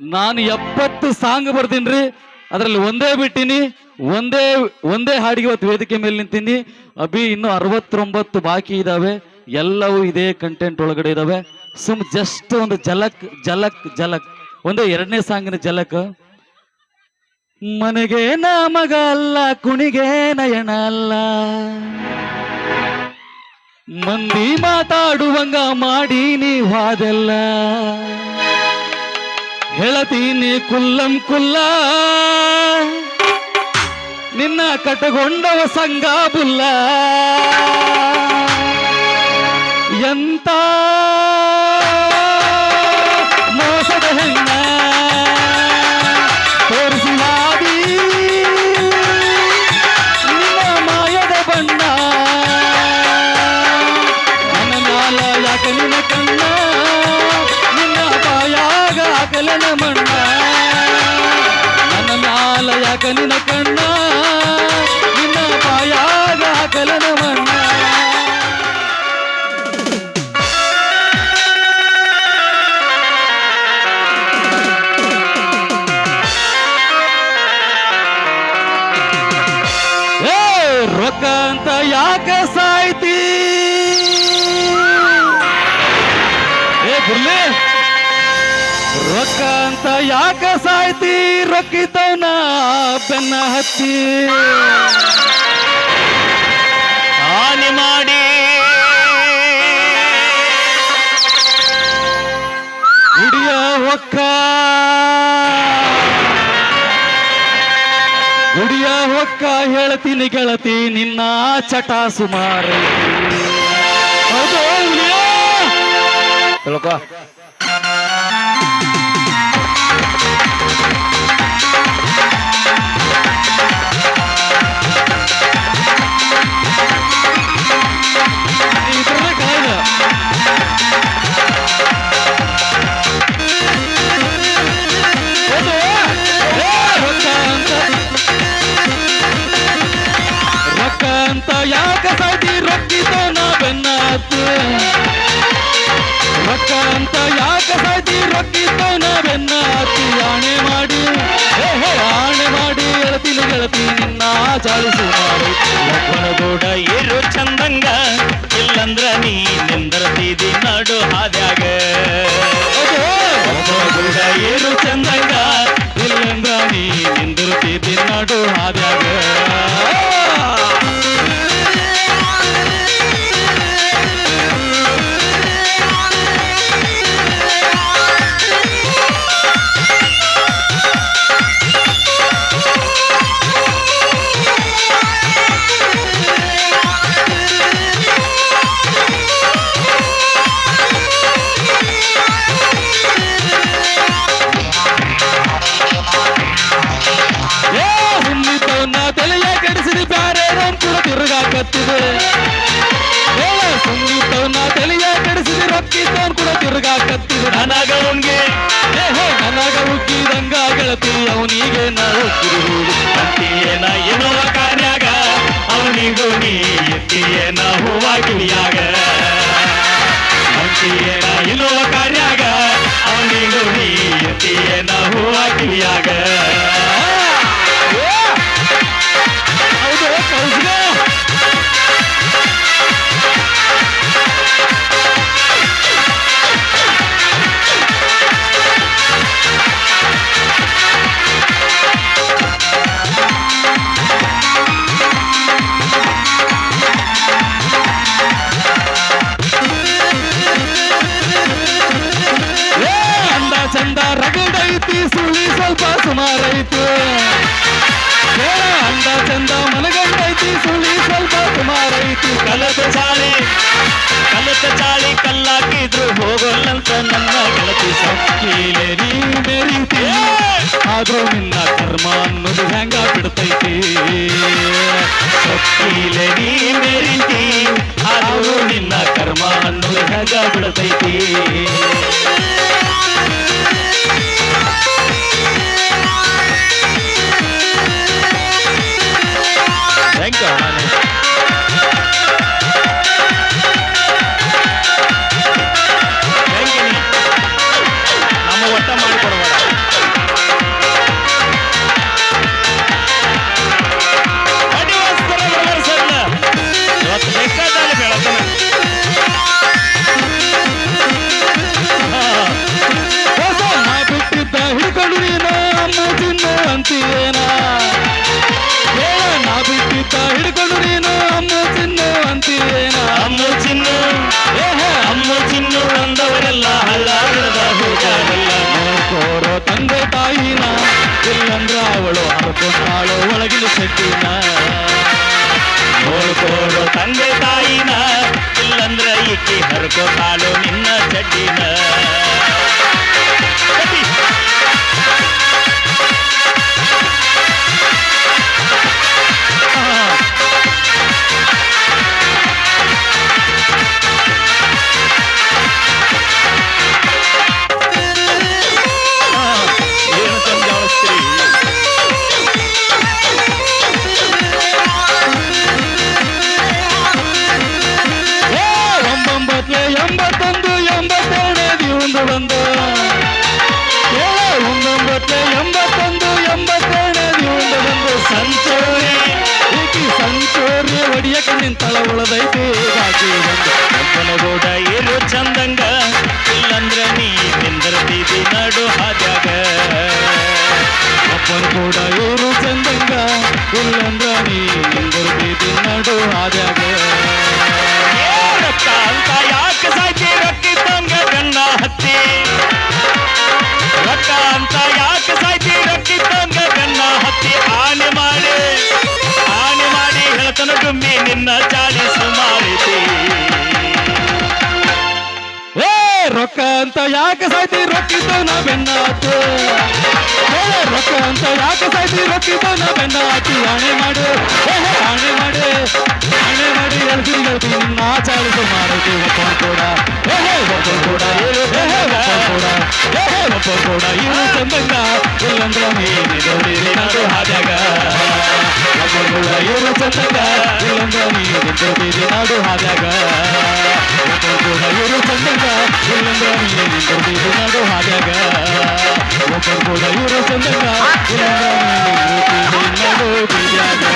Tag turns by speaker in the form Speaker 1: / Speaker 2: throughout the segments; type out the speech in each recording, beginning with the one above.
Speaker 1: ನಾನು ಎಪ್ಪತ್ತು ಸಾಂಗ್ ಬರ್ತೀನಿ ಅದರಲ್ಲಿ ಒಂದೇ ಬಿಟ್ಟಿನಿ, ಒಂದೇ ಒಂದೇ ಹಾಡಿಗೆ ಇವತ್ತು ವೇದಿಕೆ ಮೇಲೆ ನಿಂತೀನಿ. ಅಭಿ ಇನ್ನು ಅರವತ್ತೊಂಬತ್ತು ಬಾಕಿ ಇದಾವೆ. ಎಲ್ಲವೂ ಇದೇ ಕಂಟೆಂಟ್ ಒಳಗಡೆ ಇದಾವೆ. ಸುಮ್ ಜಸ್ಟ್ ಒಂದು ಜಲಕ್ ಜಲಕ್ ಜಲಕ್ ಒಂದೇ ಎರಡನೇ ಸಾಂಗಿನ ಜಲಕ್ ಮನೆಗೆ ಮಗ ಅಲ್ಲ, ಕುಣಿಗೆ ನಯನ ಅಲ್ಲ. ಮಂದಿ ಮಾತಾಡುವಂಗ ಮಾಡಿ ನೀ ವಾದೆಲ್ಲ. ಹೇಳತೀನಿ ಕುಲ್ಲಂ ಕುಲ್ಲ ನಿನ್ನ ಕಟಗೊಂಡವ ಸಂಗ ಬುಲ್ಲ ಎಂತ ಏ ಬುರ್ಲಿ ರೊಕ್ಕ ಅಂತ ಯಾಕ ಸಾಯ್ತಿ? ರೊಕ್ಕಿದ್ದವನ ಬೆನ್ನ ಹತ್ತಿ.
Speaker 2: ಹಾನಿ ಮಾಡಿ.
Speaker 1: ಹಿಡಿಯ ಹೊಕ್ಕ ಗುಡಿಯ ಹೊಕ್ಕ ಹೇಳ್ತೀನಿ ಗೆಳತಿ ನಿನ್ನ ಚಟ ಸುಮಾರು?
Speaker 2: ತಿಳ್ಕೊ
Speaker 1: ಹತ್ತು ರೊಕ್ಕ ಅಂತ ಯಾಕ ಸಾಯ್ತಿ ರೊಕ್ಕಿದ್ದವನ ಬೆನ್ನ ಹತ್ತಿ ಆಣೆ ಮಾಡಿ ಹೇ ಹೇ ಆಣೆ ಮಾಡಿ ಹೇಳ್ತೀನಿ ಗೆಳತಿ ನಿನ್ನ ಚಾಳಿಸು ಮಾಡಿ
Speaker 2: ಒಬ್ಬನಗೂಡ ಇರು ಚಂದಂಗ ಇಲ್ಲಂದ್ರ ನೀ ನಿಂದರ್ತಿದಿ ನಡು ಹಾದ್ಯಾಗ ಒಬ್ಬನಗೂಡ ಇರು ಚಂದಂಗ
Speaker 1: ಇಲ್ಲಂದ್ರ ನೀ ನಿಂದಿರುತ್ತಿ ನಾಡು ಹಾದ್ಯಾಗ ಸುಮ್ಮಿದ್ದವನ್ನ ತಲೆಯ ಕೆಡಿಸಿದ, ರೊಕ್ಕಿದ್ದವನ್ ಕೂಡ ತಿರುಗಾಕತ್ತಿದೆ
Speaker 2: ನನಗ ಅವ್ನ್ಗೆ
Speaker 1: ನನಗ ಉಕ್ಕಿದಂಗ ಗೆಳತಿ ಅವನಿಗೆ ನಾವು
Speaker 2: ಅಂತಿಯೇನ ಎನ್ನುವ ಕಾರ್ಯಾಗ, ಅವನಿಗೂ ನೀ ಎತ್ತಿಯೇನ ಹೂವ
Speaker 1: ಸ್ವಲ್ಪ ಸುಮಾರೈತು ಅಂದ ಚಂದ ಮನಗಂಡೈತಿ ಸುಳಿ ಸ್ವಲ್ಪ ಸುಮಾರೈತು
Speaker 2: ಕಲತ ಚಾಳಿ ಕಲತ ಚಾಳಿ ಕಲ್ಲಾಕಿದ್ರು ಹೋಗಲ್ಲಂತ ನನ್ನ ಗೆಳತಿ
Speaker 1: ಸಕ್ಕೀಲೇರಿ ಮೇರಿತಿ. ಆದ್ರೂ ನಿನ್ನ ಕರ್ಮ ಅನ್ನೋದು ಹೆಂಗ ಬಿಡ್ತೈತಿ?
Speaker 2: ಸಕ್ಕೀಲೇರಿ ಮೇರಿತಿ ಆದ್ರೂ ನಿನ್ನ ಕರ್ಮ ಅನ್ನೋದು ಹೆಂಗ ಬಿಡತೈತಿ? ಹಿಡ್ಕೊಂಡು ನೀನು ಅಮ್ಮ ಚಿನ್ನ ಅಂತೀನ ಅಮ್ಮ ಚಿನ್ನ ಅಮ್ಮ ಚಿನ್ನ ಅಂದವರೆಲ್ಲ ಹಳ್ಳಾಗಿರದ ಕೋರೋ
Speaker 1: ತಂದೆ ತಾಯಿನ ಇಲ್ಲಂದ್ರ ಅವಳು ಹರ್ಕೊಂಡಾಳು ಒಳಗಿನ ಶಕ್ತಿನ
Speaker 2: ನೋಡ್ಕೋಡು ತಂದೆ ತಾಯಿನ ಇಲ್ಲಂದ್ರ ಈಕಿ ಹರ್ಕೋತಾಳು ನಿನ್ನ ಚಡ್ಡಿನ
Speaker 1: ಹೊಡಿಯಕ್ಕೆ ನಿಂತಳ ಉಳದೈತಿ. ಬಾಕಿ ಬಂದು
Speaker 2: ಒಬ್ಬನಗೂಡ ಚಂದಂಗ. ಇಲ್ಲಂದ್ರ ನೀ ನಿಂದಿರ್ತಿದಿ ನಡು ಹಾದ್ಯಾಗ.
Speaker 1: ಅಪ್ಪನ್ ಕೂಡ ಏನು ಚಂದಂಗ.
Speaker 2: ರೊಕ್ಕ ಅಂತ ಯಾಕೆ ಸಾಯ್ತಿ?
Speaker 1: ರೊಕ್ಕಿದ್ದ ನಾ ಬೆನ್ನ ಹತ್ತು ಏ ರೊಕ್ಕ ಅಂತ ಯಾಕೆ ಸಾಯ್ತಿ? ರೊಕ್ಕಿದ್ದ ನಾ ಬೆನ್ನ ಹತ್ತಿ ಆಣೆ ಮಾಡು ಏ ಹೇ, ಆಣೆ ಮಾಡು. ಆಣೆ ಮಾಡಿ ಎಲ್ಸಿರಿ ಹೇಳ್ತೀನಿ ನಾ ಚಾಳಿಸು ಮಾಡೈತಿ ಒಪ್ಪನ್ ಕೂಡ. ಏ ಹೇ ಒಪ್ಪನ್ ಕೂಡ. ಏ ಹೇ ಒಪ್ಪನ್ ಕೂಡ. ಏ ಹೇ ಒಪ್ಪನ್ ಕೂಡ. ಇವು ಚಂದಂಗ. ಇಲ್ಲಂದ್ರ ನೀನು ನಡು ಹಾದ್ಯಾಗ. ಒಪ್ಪನ್ ಕೂಡ ಇವರು ಚಂದಂಗ. ಇಲ್ಲಂದ್ರ ನೀನು ನಿಂತಿರ್ತೀರಿ ಹಾಗಾಗ ಕೂಡ ಇವರು ಚಂದಂಗ ಇಲ್ಲಂದ್ರ ನೀನು ನಿಂತಿರ್ತೀರಿ ನಾಡು ಹಾದ್ಯಾಗ ಒಬ್ಬರು ಕೂಡ ಇವರು ಚಂದಂಗ ಇಲ್ಲಂದ್ರ ನೀನು ನಿಂತಿರ್ತೀರಿ ನಾಡು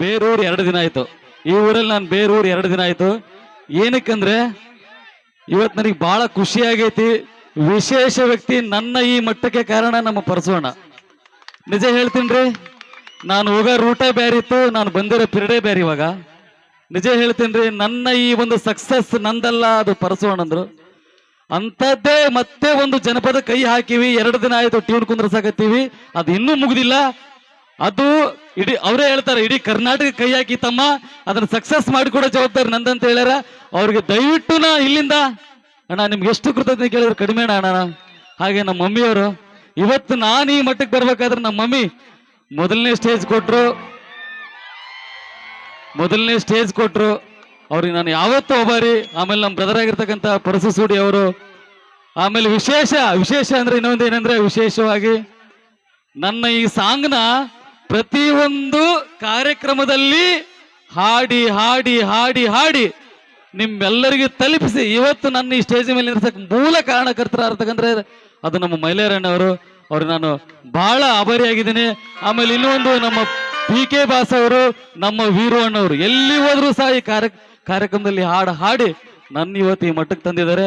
Speaker 1: ಬೇರೂರು ಎರಡು ದಿನ ಆಯ್ತು. ಈ ಊರಲ್ಲಿ ನಾನು ಬೇರೂರು ಎರಡು ದಿನ ಆಯ್ತು. ಏನಕ್ಕಂದ್ರೆ ಇವತ್ತು ನನಗೆ ಬಹಳ ಖುಷಿ ಆಗೈತಿ. ವಿಶೇಷ ವ್ಯಕ್ತಿ ನನ್ನ ಈ ಮಟ್ಟಕ್ಕೆ ಕಾರಣ ನಮ್ಮ ಪರಸೋಣ. ನಿಜ ಹೇಳ್ತೀನಿ ನಾನು ಹೋಗೋ ರೂಟೇ ಇತ್ತು, ನಾನು ಬಂದಿರೋ ಪಿರಿಯಡೇ ಬೇರೆ ಇವಾಗ. ನಿಜ ಹೇಳ್ತೀನಿ ರೀ ನನ್ನ ಈ ಒಂದು ಸಕ್ಸಸ್ ನಂದಲ್ಲ, ಅದು ಪರಸೋಣ ಅಂದ್ರು. ಅಂಥದ್ದೇ ಮತ್ತೆ ಒಂದು ಜನಪದ ಕೈ ಹಾಕಿವಿ, ಎರಡು ದಿನ ಆಯ್ತು ಟ್ಯೂನ್ ಕುಂದ್ರಸಾಕತ್ತೀವಿ, ಅದು ಇನ್ನೂ ಮುಗಿದಿಲ್ಲ. ಅದು ಇಡೀ, ಅವರೇ ಹೇಳ್ತಾರೆ, ಇಡೀ ಕರ್ನಾಟಕ ಕೈ ಹಾಕಿ ತಮ್ಮ, ಅದನ್ನ ಸಕ್ಸಸ್ ಮಾಡಿಕೊಡೋ ಜವಾಬ್ದಾರಿ ನಂದಂತ ಹೇಳ್ಯಾರ. ಅವ್ರಿಗೆ ದಯವಿಟ್ಟು ನಾ ಇಲ್ಲಿಂದ, ಅಣ್ಣ, ನಿಮ್ಗೆ ಎಷ್ಟು ಕೃತಜ್ಞತೆ ಕೇಳಿದ್ರು ಕಡಿಮೆ ಅಣ್ಣ. ಹಾಗೆ ನಮ್ಮ ಮಮ್ಮಿಯವರು, ಇವತ್ತು ನಾನು ಈ ಮಟ್ಟಕ್ಕೆ ಬರ್ಬೇಕಾದ್ರೆ ನಮ್ಮ ಮಮ್ಮಿ ಮೊದಲನೇ ಸ್ಟೇಜ್ ಕೊಟ್ಟರು ಮೊದಲನೇ ಸ್ಟೇಜ್ ಕೊಟ್ಟರು ಅವ್ರಿಗೆ ನಾನು ಯಾವತ್ತೂ ಒಬ್ಬಾರಿ. ಆಮೇಲೆ ನಮ್ಮ ಬ್ರದರ್ ಆಗಿರ್ತಕ್ಕಂಥ ಪರಸು ಸೂಡಿ ಅವರು. ಆಮೇಲೆ ವಿಶೇಷ ವಿಶೇಷ ಅಂದ್ರೆ ಇನ್ನೊಂದು ಏನಂದ್ರೆ ವಿಶೇಷವಾಗಿ ನನ್ನ ಈ ಸಾಂಗ್ನ ಪ್ರತಿಯೊಂದು ಕಾರ್ಯಕ್ರಮದಲ್ಲಿ ಹಾಡಿ ಹಾಡಿ ಹಾಡಿ ಹಾಡಿ ನಿಮ್ಮೆಲ್ಲರಿಗೂ ತಲುಪಿಸಿ. ಇವತ್ತು ನನ್ನ ಈ ಸ್ಟೇಜ್ ಮೇಲೆ ಇರ್ತಕ್ಕ ಮೂಲ ಕಾರಣಕರ್ತರಾಗಿರ್ತಕ್ಕಂದ್ರೆ ಅದು ನಮ್ಮ ಮೈಲೇರಣ್ಣವರು. ಅವ್ರಿಗೆ ನಾನು ಬಹಳ ಆಭಾರಿಯಾಗಿದ್ದೀನಿ ಆಮೇಲೆ ಇನ್ನೊಂದು ನಮ್ಮ ಪಿ ಕೆ ಬಾಸ್ ಅವರು, ನಮ್ಮ ವೀರು ಅಣ್ಣವರು ಎಲ್ಲಿ ಹೋದ್ರು ಸಹ ಈ ಕಾರ್ಯ ಕಾರ್ಯಕ್ರಮದಲ್ಲಿ ಹಾಡು ಹಾಡಿ ನನ್ನ ಇವತ್ತು ಈ ಮಟ್ಟಕ್ಕೆ ತಂದಿದ್ದಾರೆ.